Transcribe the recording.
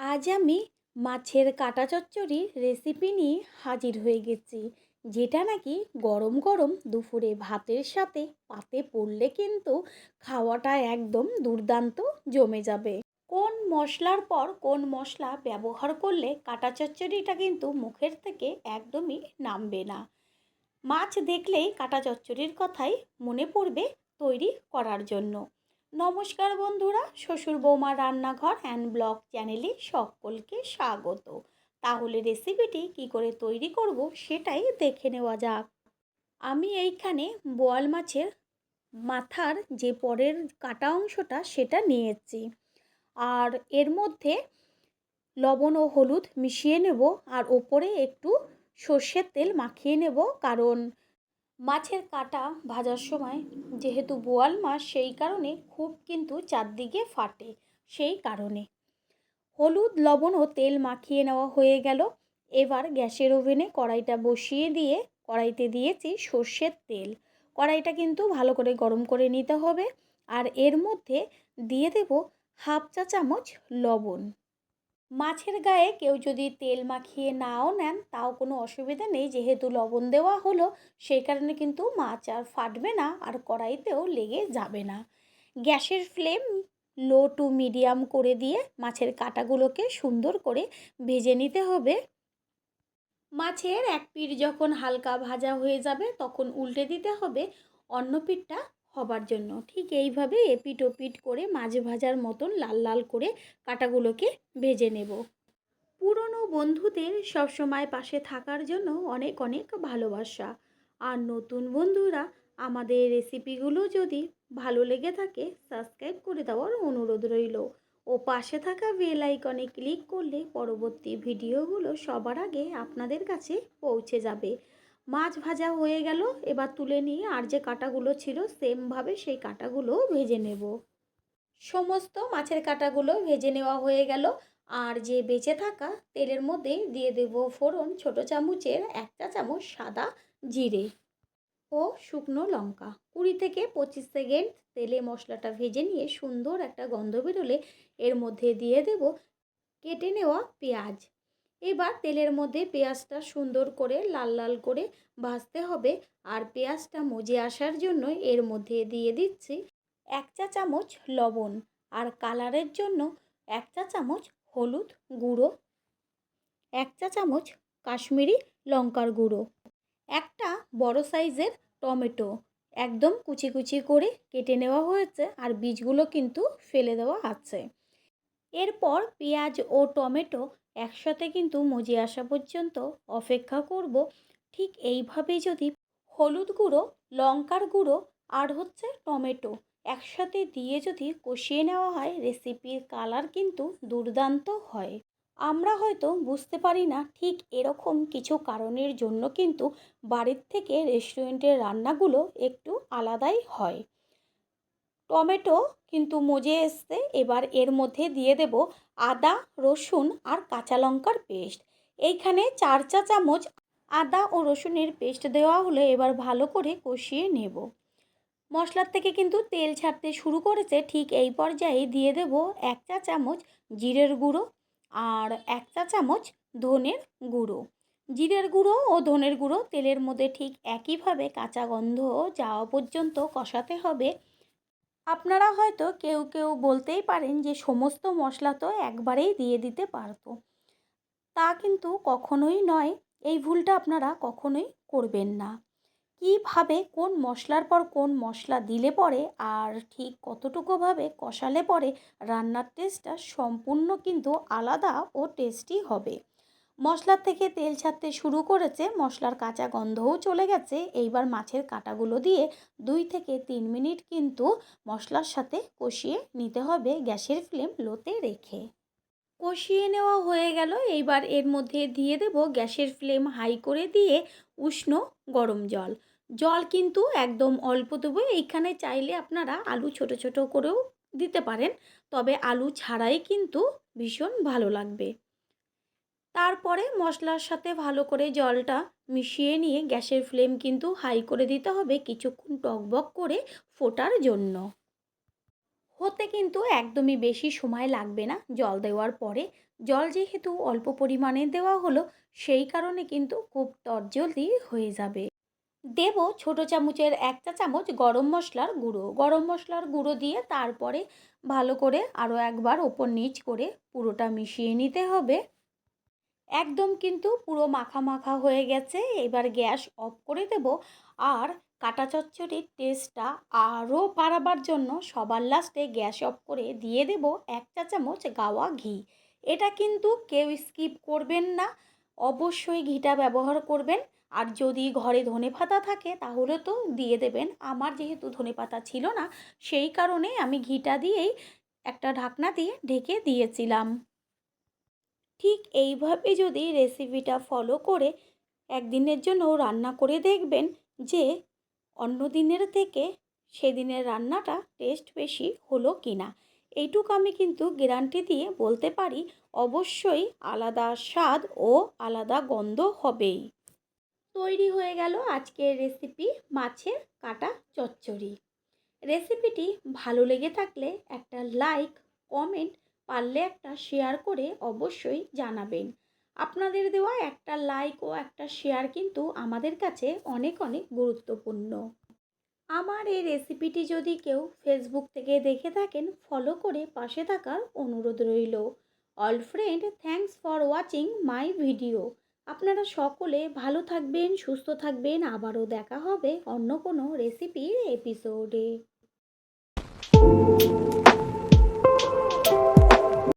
আজ আমি মাছের কাটা চচ্চড়ির রেসিপি নিয়ে হাজির হয়ে গেছি, যেটা নাকি গরম গরম দুপুরে ভাতের সাথে পাতে পড়লে কিন্তু খাওয়াটা একদম দুর্দান্ত জমে যাবে। কোন মশলার পর কোন মশলা ব্যবহার করলে কাটা চচ্চড়িটা কিন্তু মুখের থেকে একদমই নামবে না। মাছ দেখলেই কাটা চচ্চড়ির কথাই মনে পড়বে তৈরি করার জন্য। নমস্কার বন্ধুরা, শ্বশুর বৌমা রান্নাঘর অ্যান্ড ব্লগ চ্যানেলে সকলকে স্বাগত। তাহলে রেসিপিটি কি করে তৈরি করব সেটাই দেখে নেওয়া যাক। আমি এইখানে বোয়াল মাছের মাথার যে পরের কাটা অংশটা সেটা নিয়েছি। আর এর মধ্যে লবণ ও হলুদ মিশিয়ে নেব আর ওপরে একটু সর্ষের তেল মাখিয়ে নেব কারণ মাছের কাটা ভাজার সময় যেহেতু বোয়াল মাছ, সেই কারণে খুব কিন্তু চারদিকে ফাটে, সেই কারণে। হলুদ, লবণ ও তেল মাখিয়ে নেওয়া হয়ে গেল। এবার গ্যাসের ওভেনে কড়াইটা বসিয়ে দিয়ে, কড়াইতে দিয়েছি সর্ষের তেল। কড়াইটা কিন্তু ভালো করে গরম করে নিতে হবে। আর এর মধ্যে দিয়ে দেব হাফ চা চামচ লবণ। মাছের গায়ে কেউ যদি তেল মাখিয়ে নাও নেন, তাও কোনো অসুবিধা নেই। যেহেতু লবণ দেওয়া হলো, সেই কারণে কিন্তু মাছ আর ফাটবে না, আর কড়াইতেও লেগে যাবে না। গ্যাসের ফ্লেম লো টু মিডিয়াম করে দিয়ে মাছের কাটাগুলোকে সুন্দর করে ভেজে নিতে হবে। মাছের এক পিঠ যখন হালকা ভাজা হয়ে যাবে, তখন উল্টে দিতে হবে। অন্য পিঠটা হবার জন্য। ঠিক এইভাবে এপিট ওপিট করে মাছ ভাজার মতন লাল লাল করে কাটাগুলোকে ভেজে নেব। পুরনো বন্ধুদের সবসময় পাশে থাকার জন্য অনেক অনেক ভালোবাসা। আর নতুন বন্ধুরা আমাদের রেসিপিগুলো যদি ভালো লেগে থাকে, সাবস্ক্রাইব করে দেওয়ার অনুরোধ রইল। ও পাশে থাকা বেল আইকনে ক্লিক করলে পরবর্তী ভিডিওগুলো সবার আগে আপনাদের কাছে পৌঁছে যাবে। মাছ ভাজা হয়ে গেল। এবার তুলে নিয়ে আর যে কাটাগুলো ছিল, সেমভাবে সেই কাটাগুলো ভেজে নেব। সমস্ত মাছের কাটাগুলো ভেজে নেওয়া হয়ে গেল। আর যে বেঁচে থাকা তেলের মধ্যে দিয়ে দেব ফোড়ন ছোট চামচের একটা চামচ সাদা জিরে ও শুকনো লঙ্কা। কুড়ি থেকে পঁচিশ সেকেন্ড তেলে মশলাটা ভেজে নিয়ে সুন্দর একটা গন্ধ বেরোলে এর মধ্যে দিয়ে দেব কেটে নেওয়া পেঁয়াজ। এবার তেলের মধ্যে পেঁয়াজটা সুন্দর করে লাল লাল করে ভাজতে হবে। আর পেঁয়াজটা মজে আসার জন্য এর মধ্যে দিয়ে দিচ্ছি এক চা চামচ লবণ। আর কালারের জন্য এক চা চামচ হলুদ গুঁড়ো, এক চা চামচ কাশ্মীরি লঙ্কার গুঁড়ো, একটা বড় সাইজের টমেটো। একদম কুচি কুচি করে কেটে নেওয়া হয়েছে আর বীজগুলো কিন্তু ফেলে দেওয়া আছে। এরপর পেঁয়াজ ও টমেটো একসাথে কিন্তু মজে আসা পর্যন্ত অপেক্ষা করব। ঠিক এইভাবে যদি হলুদ গুঁড়ো, লঙ্কার গুঁড়ো আর হচ্ছে টমেটো একসাথে দিয়ে যদি কষিয়ে নেওয়া হয় রেসিপির কালার কিন্তু দুর্দান্ত হয়। আমরা হয়তো বুঝতে পারি না ঠিক এরকম কিছু কারণের জন্য কিন্তু বাড়ির থেকে রেস্টুরেন্টের রান্নাগুলো একটু আলাদাই হয়। টমেটো কিন্তু মজে এসছে। এবার এর মধ্যে দিয়ে দেব আদা, রসুন আর কাঁচা লঙ্কার পেস্ট। এইখানে চার চা চামচ আদা ও রসুনের পেস্ট দেওয়া হলে এবার ভালো করে কষিয়ে নেব। মশলার থেকে কিন্তু তেল ছাড়তে শুরু করেছে। ঠিক এই পর্যায়ে দিয়ে দেব এক চা চামচ জিরের গুঁড়ো আর এক চা চামচ ধনের গুঁড়ো। জিরের গুঁড়ো ও ধনের গুঁড়ো তেলের মধ্যে ঠিক একইভাবে কাঁচা গন্ধ যাওয়া পর্যন্ত কষাতে হবে। আপনারা হয়তো কেউ কেউ বলতেই পারেন যে সমস্ত মশলা তো একবারেই দিয়ে দিতে পারতো। তা কিন্তু কখনোই নয়, এই ভুলটা আপনারা কখনোই করবেন না। কীভাবে কোন মশলার পর কোন মশলা দিলে পরে আর ঠিক কতটুকুভাবে কষালে পরে রান্নার টেস্টটা সম্পূর্ণ কিন্তু আলাদা ও টেস্টি হবে। মশলার থেকে তেল ছাড়তে শুরু করেছে, মশলার কাঁচা গন্ধও চলে গেছে। এইবার মাছের কাঁটাগুলো দিয়ে দুই থেকে তিন মিনিট কিন্তু মশলার সাথে কষিয়ে নিতে হবে গ্যাসের ফ্লেম লোতে রেখে। কষিয়ে নেওয়া হয়ে গেল। এইবার এর মধ্যে দিয়ে দেব গ্যাসের ফ্লেম হাই করে দিয়ে উষ্ণ গরম জল। জল কিন্তু একদম অল্প দেবো। এইখানে চাইলে আপনারা আলু ছোট ছোট করেও দিতে পারেন। তবে আলু ছাড়াই কিন্তু ভীষণ ভালো লাগবে। তারপরে মশলার সাথে ভালো করে জলটা মিশিয়ে নিয়ে গ্যাসের ফ্লেম কিন্তু হাই করে দিতে হবে কিছুক্ষণ টকবক করে ফোটার জন্য। হতে কিন্তু একদমই বেশি সময় লাগবে না জল দেওয়ার পরে। জল যেহেতু অল্প পরিমাণে দেওয়া হলো, সেই কারণে কিন্তু খুব তরজলদি হয়ে যাবে। দেব ছোটো চামচের এক চা চামচ গরম মশলার গুঁড়ো। গরম মশলার গুঁড়ো দিয়ে তারপরে ভালো করে আরও একবার ওপর নিচ করে পুরোটা মিশিয়ে নিতে হবে। একদম কিন্তু পুরো মাখা মাখা হয়ে গেছে। এবার গ্যাস অফ করে দেব। আর কাটা চচ্চড়ির টেস্টটা আরও বাড়াবার জন্য সবার লাস্টে গ্যাস অফ করে দিয়ে দেব এক চা চামচ গাওয়া ঘি। এটা কিন্তু কেউ স্কিপ করবেন না। অবশ্যই ঘিটা ব্যবহার করবেন। আর যদি ঘরে ধনে পাতা থাকে তাহলে তো দিয়ে দেবেন। আমার যেহেতু ধনে পাতা ছিল না, সেই কারণে আমি ঘিটা দিয়েই একটা ঢাকনা দিয়ে ঢেকে দিয়েছিলাম। ঠিক এইভাবে যদি রেসিপিটা ফলো করে একদিনের জন্য রান্না করে দেখবেন যে অন্য দিনের থেকে সেদিনের রান্নাটা টেস্ট বেশি হলো কি না এইটুকু আমি কিন্তু গ্যারান্টি দিয়ে বলতে পারি, অবশ্যই আলাদা স্বাদ ও আলাদা গন্ধ হবেই। তৈরি হয়ে গেল আজকের রেসিপি মাছের কাটা চচ্চড়ি। রেসিপিটি ভালো লেগে থাকলে একটা লাইক কমেন্ট পারলে একটা শেয়ার করে অবশ্যই জানাবেন। আপনাদের দেওয়া একটা লাইক ও একটা শেয়ার কিন্তু আমাদের কাছে অনেক অনেক গুরুত্বপূর্ণ। আমার এই রেসিপিটি যদি কেউ ফেসবুক থেকে দেখে থাকেন ফলো করে পাশে থাকার অনুরোধ রইল। All friend thanks for watching my video আপনারা সকলে ভালো থাকবেন, সুস্থ থাকবেন। আবারও দেখা হবে অন্য কোনো রেসিপির এপিসোডে